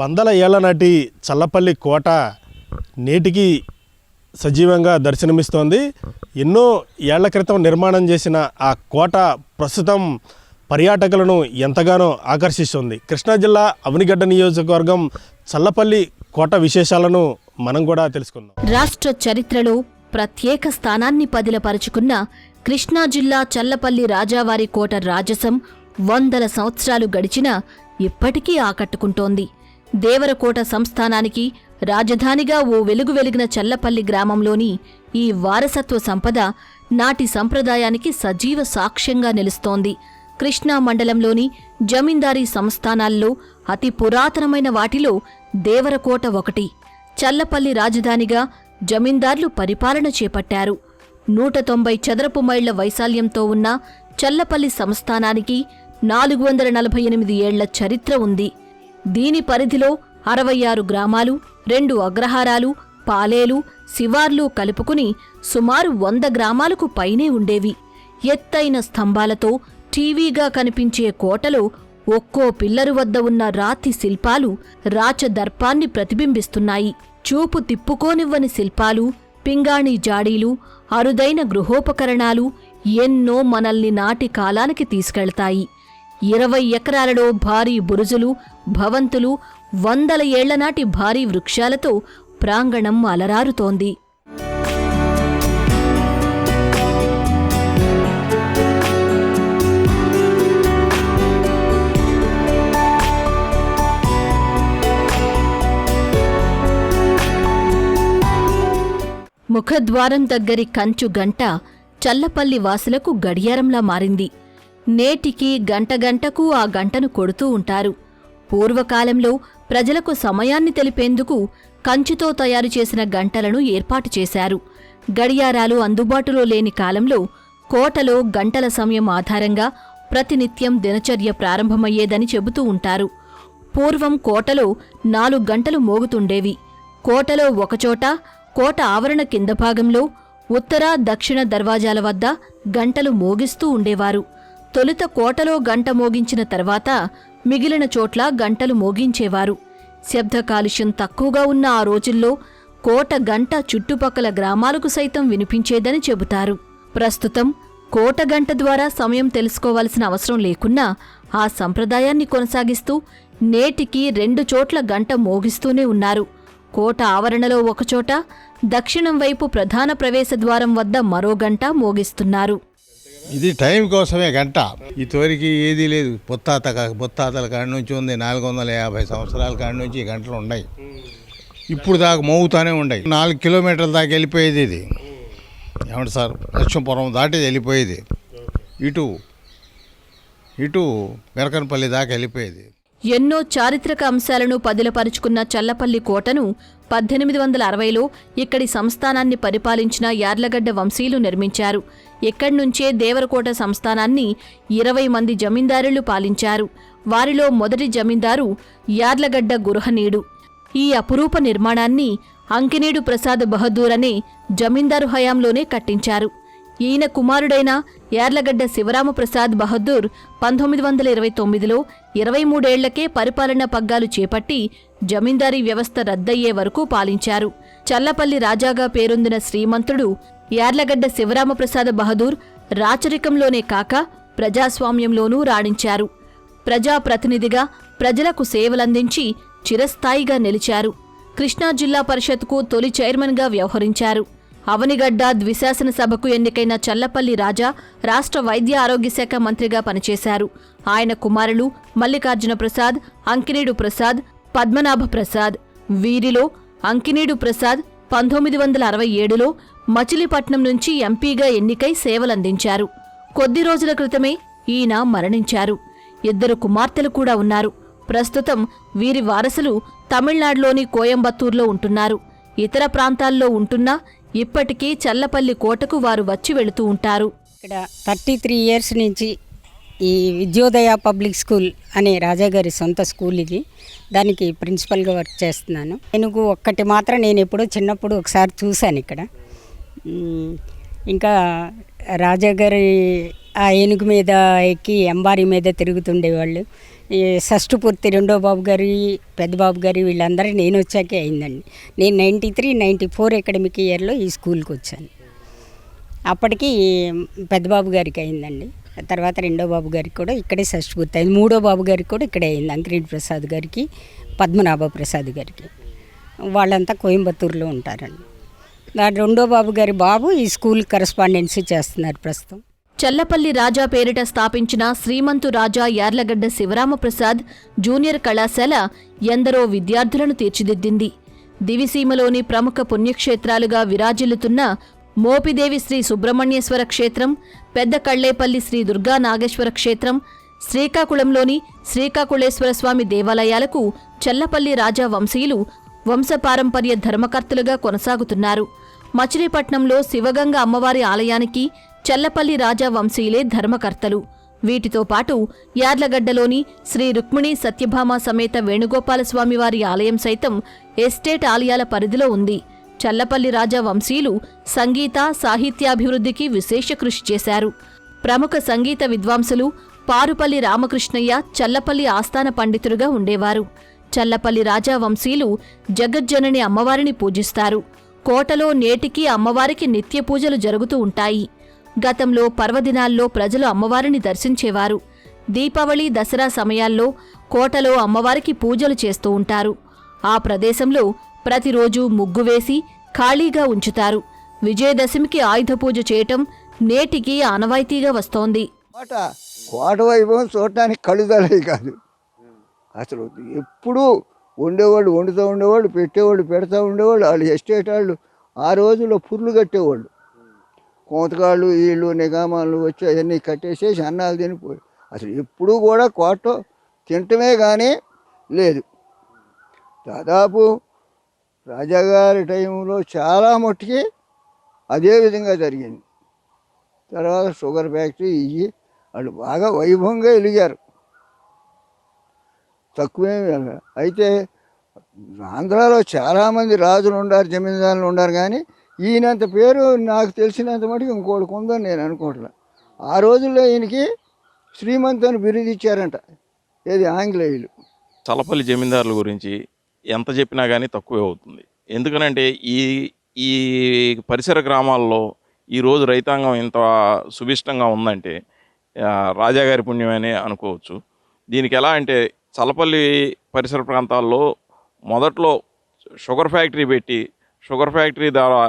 వందల ఏళ్ళ నాటి చల్లపల్లి కోట నేటికి సజీవంగా దర్శనమిస్తోంది. ఎన్నో ఏళ్ళ క్రితం నిర్మాణం చేసిన ఆ కోట ప్రస్తుతం పర్యాటకులను ఎంతగానో ఆకర్షిస్తుంది. కృష్ణా జిల్లా అవనిగడ్డ నియోజకవర్గం చల్లపల్లి కోట విశేషాలను మనం కూడా తెలుసుకుందాం. రాష్ట్ర చరిత్రలో ప్రత్యేక స్థానాన్ని పదిలపరుచుకున్న కృష్ణా జిల్లా చల్లపల్లి రాజావారి కోట రాజసం వందల సంవత్సరాలు గడిచినా ఇప్పటికీ ఆకట్టుకుంటోంది. దేవరకోట సంస్థానానికి రాజధానిగా ఓ వెలుగు వెలిగిన చల్లపల్లి గ్రామంలోని ఈ వారసత్వ సంపద నాటి సంప్రదాయానికి సజీవ సాక్ష్యంగా నిలుస్తోంది. కృష్ణా మండలంలోని జమీందారీ సంస్థానాల్లో అతి పురాతనమైన వాటిలో దేవరకోట ఒకటి. చల్లపల్లి రాజధానిగా జమీందార్లు పరిపాలన చేపట్టారు. నూట తొంభై చదరపు మైళ్ళ వైశాల్యంతో ఉన్న చల్లపల్లి సంస్థానానికి నాలుగు వందల నలభై ఎనిమిది ఏళ్ళ చరిత్ర ఉంది. దీని పరిధిలో అరవై ఆరు గ్రామాలు రెండు అగ్రహారాలు పాలేలు శివార్లు కలుపుకుని సుమారు వంద గ్రామాలకు పైనే ఉండేవి. ఎత్తైన స్తంభాలతో టీవీగా కనిపించే కోటలో ఒక్కో పిల్లరు వద్ద ఉన్న రాతి శిల్పాలు రాచదర్పాన్ని ప్రతిబింబిస్తున్నాయి. చూపు తిప్పుకోనివ్వని శిల్పాలు పింగాణి జాడీలు అరుదైన గృహోపకరణాలు ఎన్నో మనల్ని నాటి కాలానికి తీసుకెళ్తాయి. ఇరవై ఎకరాలలో భారీ బురుజులు భవంతులు వందల ఏళ్ళనాటి భారీ వృక్షాలతో ప్రాంగణం అలరారుతోంది. ముఖద్వారం దగ్గరి కంచు గంట చల్లపల్లి వాసులకు గడియారంలా మారింది. నేటికి గంట గంటకు ఆ గంటను కొడుతూ ఉంటారు. పూర్వకాలంలో ప్రజలకు సమయాన్ని తెలిపేందుకు కంచుతో తయారు చేసిన గంటలను ఏర్పాటు చేశారు. గడియారాలు అందుబాటులో లేని కాలంలో కోటలో గంటల సమయం ఆధారంగా ప్రతినిత్యం దినచర్య ప్రారంభమయ్యేదని చెబుతూ ఉంటారు. పూర్వం కోటలో నాలుగు గంటలు మోగుతుండేవి. కోటలో ఒకచోట కోట ఆవరణ కింద భాగంలో ఉత్తర దక్షిణ దర్వాజాల వద్ద గంటలు మోగిస్తూ ఉండేవారు. తొలుత కోటలో గంట మోగించిన తర్వాత మిగిలిన చోట్ల గంటలు మోగించేవారు. శబ్ద కాలుష్యం తక్కువగా ఉన్న ఆ రోజుల్లో కోట గంట చుట్టుపక్కల గ్రామాలకు సైతం వినిపించేదని చెబుతారు. ప్రస్తుతం కోట గంట ద్వారా సమయం తెలుసుకోవాల్సిన అవసరం లేకున్నా ఆ సంప్రదాయాన్ని కొనసాగిస్తూ నేటికి రెండు చోట్ల గంట మోగిస్తూనే ఉన్నారు. కోట ఆవరణలో ఒకచోట దక్షిణం వైపు ప్రధాన ప్రవేశ ద్వారం వద్ద మరో గంట మోగిస్తున్నారు. ఇది టైం కోసమే గంట. ఈ తోరికి ఏదీ లేదు. పొత్తాత కా- పొత్తాతల కాడి నుంచి ఉంది. నాలుగు వందల యాభై సంవత్సరాల కాడి నుంచి ఈ గంటలు ఉన్నాయి. ఇప్పుడు దాకా మోగుతానే ఉన్నాయి. నాలుగు కిలోమీటర్ల దాకా వెళ్ళిపోయేది ఇది. ఏమంటే సార్? లక్ష్మీపురం దాటి వెళ్ళిపోయేది. ఇటు ఇటు మెరకనపల్లి దాకా వెళ్ళిపోయేది. ఎన్నో చారిత్రక అంశాలను పదిలపరుచుకున్న చల్లపల్లి కోటను పద్దెనిమిది వందల అరవైలో ఇక్కడి సంస్థానాన్ని పరిపాలించిన యార్లగడ్డ వంశీయులు నిర్మించారు. ఇక్కడి నుంచే దేవరకోట సంస్థానాన్ని ఇరవై మంది జమీందారులు పాలించారు. వారిలో మొదటి జమీందారు యార్లగడ్డ గురహనీడు ఈ అపురూప నిర్మాణాన్ని అంకినీడు ప్రసాద్ బహదూర్ అనే జమీందారు హయాంలోనే కట్టించారు. ఈయన కుమారుడైన యార్లగడ్డ శివరామప్రసాద్ బహదూర్ పంతొమ్మిది వందల ఇరవై తొమ్మిదిలో ఇరవై మూడేళ్ళకే పరిపాలన పగ్గాలు చేపట్టి జమీందారీ వ్యవస్థ రద్దయ్యే వరకు పాలించారు. చల్లపల్లి రాజాగా పేరొందిన శ్రీమంతుడు యార్లగడ్డ శివరామప్రసాద్ బహదూర్ రాచరికంలోనే కాక ప్రజాస్వామ్యంలోనూ రాణించారు. ప్రజాప్రతినిధిగా ప్రజలకు సేవలందించి చిరస్థాయిగా నిలిచారు. కృష్ణా జిల్లా పరిషత్కు తొలి చైర్మన్గా వ్యవహరించారు. అవనిగడ్డ ద్విశాసన సభకు ఎన్నికైన చల్లపల్లి రాజా రాష్ట్ర వైద్య ఆరోగ్య శాఖ మంత్రిగా పనిచేశారు. ఆయన కుమారులు మల్లికార్జున ప్రసాద్ అంకినీడు ప్రసాద్ పద్మనాభ ప్రసాద్. వీరిలో అంకినీడు ప్రసాద్ పంతొమ్మిది వందల అరవై ఏడులో మచిలీపట్నం నుంచి ఎంపీగా ఎన్నికై సేవలందించారు. కొద్ది రోజుల క్రితమే ఈయన మరణించారు. ఇద్దరు కుమార్తెలు కూడా ఉన్నారు. ప్రస్తుతం వీరి వారసులు తమిళనాడులోని కోయంబత్తూర్లో ఉంటున్నారు. ఇతర ప్రాంతాల్లో ఉంటున్నా ఇప్పటికీ చల్లపల్లి కోటకు వారు వచ్చి వెళుతూ ఉంటారు. ఇక్కడ థర్టీ త్రీ ఇయర్స్ నుంచి ఈ విద్యోదయ పబ్లిక్ స్కూల్ అనే రాజాగారి సొంత స్కూల్ ఇది. దానికి ప్రిన్సిపల్గా వర్క్ చేస్తున్నాను. ఏనుగు ఒక్కటి మాత్రం నేను ఎప్పుడో చిన్నప్పుడు ఒకసారి చూశాను ఇక్కడ. ఇంకా రాజాగారి ఆ ఏనుగు మీద ఎక్కి ఎంబారి మీద తిరుగుతుండేవాళ్ళు. ఈ పూర్తి రెండో బాబు గారి పెద్ద బాబు గారి వీళ్ళందరూ నేను వచ్చాకే అయిందండి. నేను ninety three ninety four academic ఇయర్లో ఈ స్కూల్కి వచ్చాను. అప్పటికి పెద్ద బాబు గారికి అయిందండి. తర్వాత రెండో బాబు గారికి కూడా ఇక్కడే షష్ఠపూర్తి అయింది. మూడో బాబు గారికి కూడా ఇక్కడే అయింది అంకిరెడ్డి ప్రసాద్ గారికి పద్మనాభ ప్రసాద్ గారికి. వాళ్ళంతా కోయంబత్తూరులో ఉంటారండి. నా రెండో బాబు గారి బాబు ఈ స్కూల్ కరస్పాండెన్సీ చేస్తున్నారు ప్రస్తుతం. చల్లపల్లి రాజా పేరిట స్థాపించిన శ్రీమంతు రాజా యార్లగడ్డ శివరామప్రసాద్ జూనియర్ కళాశాల ఎందరో విద్యార్థులను తీర్చిదిద్దింది. దివిసీమలోని ప్రముఖ పుణ్యక్షేత్రాలుగా విరాజిల్లుతున్న మోపిదేవి శ్రీ సుబ్రహ్మణ్యేశ్వర క్షేత్రం పెద్ద కళ్ళేపల్లి శ్రీ దుర్గా నాగేశ్వర క్షేత్రం శ్రీకాకుళంలోని శ్రీకాకుళేశ్వర స్వామి దేవాలయాలకు చల్లపల్లి రాజా వంశీయులు వంశపారంపర్య ధర్మకర్తలుగా కొనసాగుతున్నారు. మచిలీపట్నంలో శివగంగ అమ్మవారి ఆలయానికి చల్లపల్లి రాజవంశీయులే ధర్మకర్తలు. వీటితో పాటు యార్లగడ్డలోని శ్రీ రుక్మిణి సత్యభామ సమేత వేణుగోపాలస్వామివారి ఆలయం సైతం ఎస్టేట్ ఆలయాల పరిధిలో ఉంది. చల్లపల్లి రాజా వంశీయులు సంగీత సాహిత్యాభివృద్ధికి విశేష కృషి చేశారు. ప్రముఖ సంగీత విద్వాంసులు పారుపల్లి రామకృష్ణయ్య చల్లపల్లి ఆస్థాన పండితులుగా ఉండేవారు. చల్లపల్లి రాజా వంశీయులు జగజ్జనని అమ్మవారిని పూజిస్తారు. కోటలో నేటికీ అమ్మవారికి నిత్య పూజలు జరుగుతూ ఉంటాయి. గతంలో పర్వదినాల్లో ప్రజలు అమ్మవారిని దర్శించేవారు. దీపావళి దసరా సమయాల్లో కోటలో అమ్మవారికి పూజలు చేస్తూ ఉంటారు. ఆ ప్రదేశంలో ప్రతిరోజు ముగ్గు వేసి ఖాళీగా ఉంచుతారు. విజయదశమికి ఆయుధ పూజ చేయటం నేటికి ఆనవాయితీగా వస్తోంది. కోట కోట వైభవం చూడటానికి కళ్ళుదలే కాదు. అసలు ఎప్పుడూ వండేవాళ్ళు వండుతూ ఉండేవాళ్ళు పెట్టేవాళ్ళు పెడతా ఉండేవాళ్ళు వాళ్ళు ఎస్టేట్ వాళ్ళు ఆ రోజుల్లో పుర్లు కట్టేవాళ్ళు. కోతగాళ్ళు వీళ్ళు నిగామాలు వచ్చి అవన్నీ కట్టేసేసి అన్నాలు తినిపోయి అసలు ఎప్పుడూ కూడా కోట తినటమే కానీ లేదు. దాదాపు రాజాగారి టైంలో చాలా మట్టుకి అదే విధంగా జరిగింది. తర్వాత షుగర్ ఫ్యాక్టరీ ఇవి వాళ్ళు బాగా వైభవంగా వెలిగారు తక్కువేమి అయితే ఆంధ్రాలో చాలామంది రాజులు ఉండారు జమీందారులు ఉండారు కానీ ఈయనంత పేరు నాకు తెలిసినంత మటుకు ఇంకోటికి ఉందని నేను అనుకోవట్లే. ఆ రోజుల్లో ఈయనకి శ్రీమంత్ అని బిరుదు ఇచ్చారంట ఏది ఆంగ్లేయులు. చలపల్లి జమీందారుల గురించి ఎంత చెప్పినా కానీ తక్కువే అవుతుంది. ఎందుకనంటే ఈ ఈ పరిసర గ్రామాల్లో ఈరోజు రైతాంగం ఇంత సుభిష్టంగా ఉందంటే రాజాగారి పుణ్యమని అనుకోవచ్చు. దీనికి ఎలా అంటే చలపల్లి పరిసర ప్రాంతాల్లో మొదట్లో షుగర్ ఫ్యాక్టరీ పెట్టి షుగర్ ఫ్యాక్టరీ ద్వారా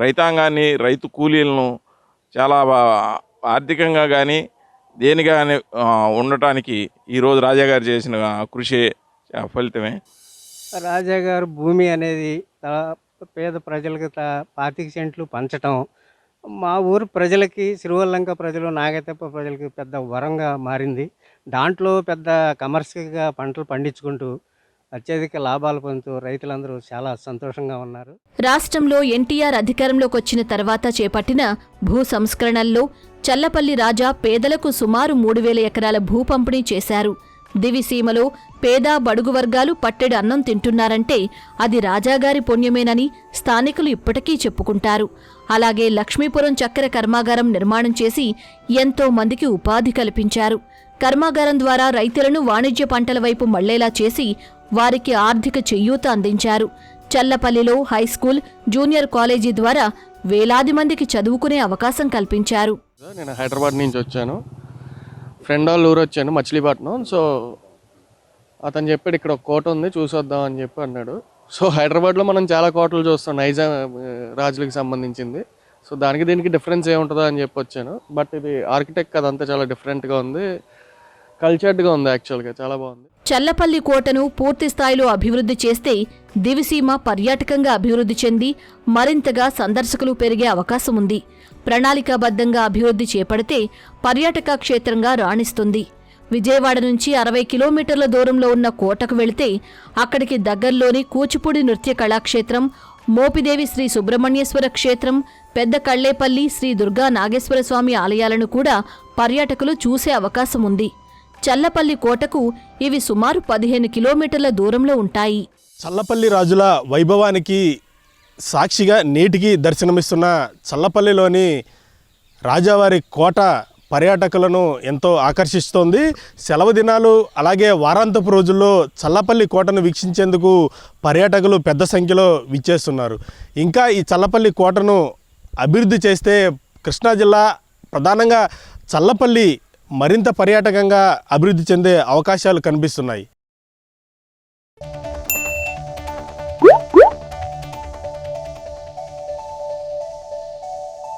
రైతాంగాన్ని రైతు కూలీలను చాలా ఆర్థికంగా కానీ దేనిగా కానీ ఉండటానికి ఈరోజు రాజాగారు చేసిన కృషి ఫలితమే. రాజాగారు భూమి అనేది పేద ప్రజలకు పాతిక సెంట్లు పంచటం. మా ఊరు ప్రజలకి సిరువల్లంక ప్రజలు నాగతెప్ప ప్రజలకి పెద్ద వరంగా మారింది. దాంట్లో పెద్ద కమర్షియల్గా పంటలు పండించుకుంటూ అత్యధిక లాభాలు పొందుతూ రైతులందరూ చాలా సంతోషంగా ఉన్నారు. రాష్ట్రంలో ఎన్టీఆర్ అధికారంలోకి వచ్చిన తర్వాత చేపట్టిన భూ సంస్కరణల్లో చల్లపల్లి రాజా పేదలకు సుమారు మూడు వేల ఎకరాల భూ పంపిణీ చేశారు. దివిసీమలో పేద బడుగు వర్గాలు పట్టెడు అన్నం తింటున్నారంటే అది రాజాగారి పుణ్యమేనని స్థానికులు ఇప్పటికీ చెప్పుకుంటారు. అలాగే లక్ష్మీపురం చక్కెర కర్మాగారం నిర్మాణం చేసి ఎంతో మందికి ఉపాధి కల్పించారు. కర్మాగారం ద్వారా రైతులను వాణిజ్య పంటల వైపు మళ్ళేలా చేసి వారికి ఆర్థిక చెయ్యూత అందించారు. చల్లపల్లిలో హైస్కూల్ జూనియర్ కాలేజీ ద్వారా వేలాది మందికి చదువుకునే అవకాశం కల్పించారు. నేను హైదరాబాద్ నుంచి వచ్చాను. ఫ్రెండ్ వాళ్ళ ఊరు వచ్చాను మచిలీపట్నం. సో అతను చెప్పాడు ఇక్కడ ఒక కోట ఉంది చూసొద్దాం అని చెప్పి అన్నాడు. సో హైదరాబాద్లో మనం చాలా కోటలు చూస్తాం నైజాం రాజులకు సంబంధించింది. సో దానికి దీనికి డిఫరెన్స్ ఏముంటుందో అని చెప్పి వచ్చాను. బట్ ఇది ఆర్కిటెక్ట్ అదంతా చాలా డిఫరెంట్గా ఉంది. కల్చర్డ్గా ఉంది యాక్చువల్గా చాలా బాగుంది. చల్లపల్లి కోటను పూర్తి స్థాయిలో అభివృద్ధి చేస్తే దివిసీమ పర్యాటకంగా అభివృద్ధి చెంది మరింతగా సందర్శకులు పెరిగే అవకాశం ఉంది. ప్రణాళికాబద్ధంగా అభివృద్ధి చేపడితే పర్యాటక క్షేత్రంగా రాణిస్తుంది. విజయవాడ నుంచి అరవై కిలోమీటర్ల దూరంలో ఉన్న కోటకు వెళితే అక్కడికి దగ్గర్లోని కూచిపూడి నృత్య కళాక్షేత్రం మోపిదేవి శ్రీ సుబ్రహ్మణ్యేశ్వర క్షేత్రం పెద్ద కళ్ళేపల్లి శ్రీ దుర్గా నాగేశ్వర స్వామి ఆలయాలను కూడా పర్యాటకులు చూసే అవకాశం ఉంది. చల్లపల్లి కోటకు ఇవి సుమారు పదిహేను కిలోమీటర్ల దూరంలో ఉంటాయి. చల్లపల్లి రాజుల వైభవానికి సాక్షిగా నేటికి దర్శనమిస్తున్న చల్లపల్లిలోని రాజావారి కోట పర్యాటకులను ఎంతో ఆకర్షిస్తోంది. సెలవు దినాలు అలాగే వారాంతపు రోజుల్లో చల్లపల్లి కోటను వీక్షించేందుకు పర్యాటకులు పెద్ద సంఖ్యలో విచ్చేస్తున్నారు. ఇంకా ఈ చల్లపల్లి కోటను అభివృద్ధి చేస్తే కృష్ణా జిల్లా ప్రధానంగా చల్లపల్లి మరింత పర్యాటకంగా అభివృద్ధి చెందే అవకాశాలు కనిపిస్తున్నాయి.